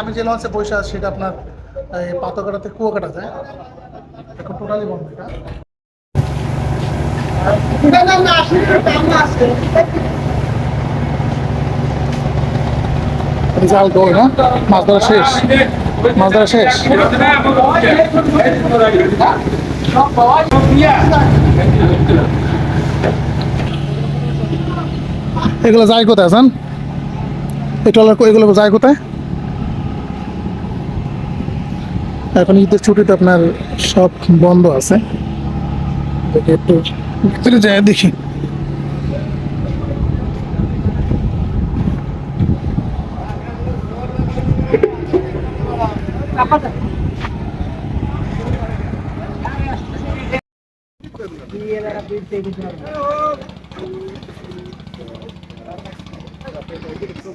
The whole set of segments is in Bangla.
আমি যে লঞ্চে বসে আছি, সেটা আপনার, এই পাতকাটাতে কুয়াকাটা যায়। এখন টোটালি বন্ধ এটা দই না মাছ ধরা শেষ। মাছ ধরা শেষ। এগুলো যায় কোথায়, জান? এটা এগুলো যায় কোথায়? এখন ঈদের ছুটিতে আপনার সব বন্ধ আছে। একটু ভিতরে যায় দেখি।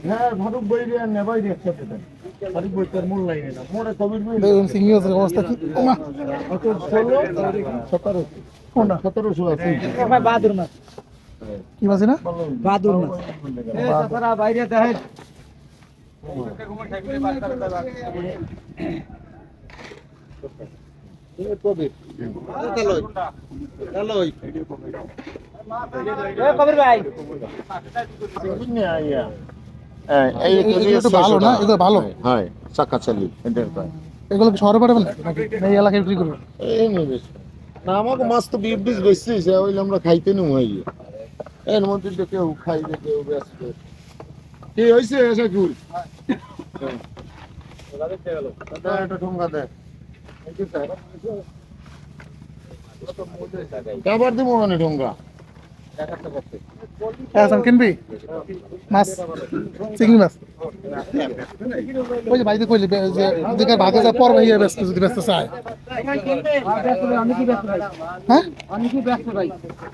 হ্যাঁ না কবির সিঙ্গি মাছের অবস্থা কি? সতেরো। কোনটা সতেরোশো আছে। বাহাদুর মাছ। কি মাছ না বাহাদুর মাছ। বাইরে দেখেন। কবির কবির ভাই। এই এগুলো একটু ভালো না? এগুলো ভালো? হ্যাঁ চাকা চালি এগুলো কি শহরে পাঠাবেন নাকি? এই এলাকায় বিক্রি করবেন? এই না আমাকে মাছ তো বিফ ডিস বেশি সে আমরা খাইতে নি হই এর মধ্যে তো কেউ খাই কেউ ব্যস্ত। কি হয়েছে এসে কুল এটা ঠুমকা দে কাবার দিব মানে ঠুমকা হ্যাঁ কিনবি? মাছ? চিংড়ি মাছ? ওই যে বাড়িতে কইলি যে দিকে ভাগে যা পর ভাইয়া ব্যস্ত যদি ব্যস্ত চায়। ভাই হ্যাঁ ভাই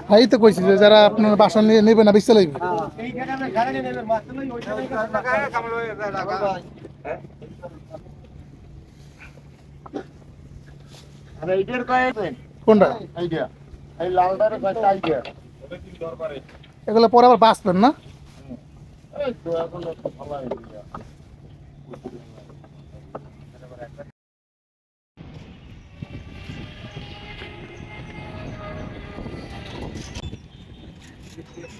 ভাই তো কইছি যে যারা আপনার বাসা নিয়ে নেবে না বিচ্ছে লাগবে কোনটা? এই লালটার আইডিয়া? এগুলো পরে আবার বাঁচবেন না? Thank তো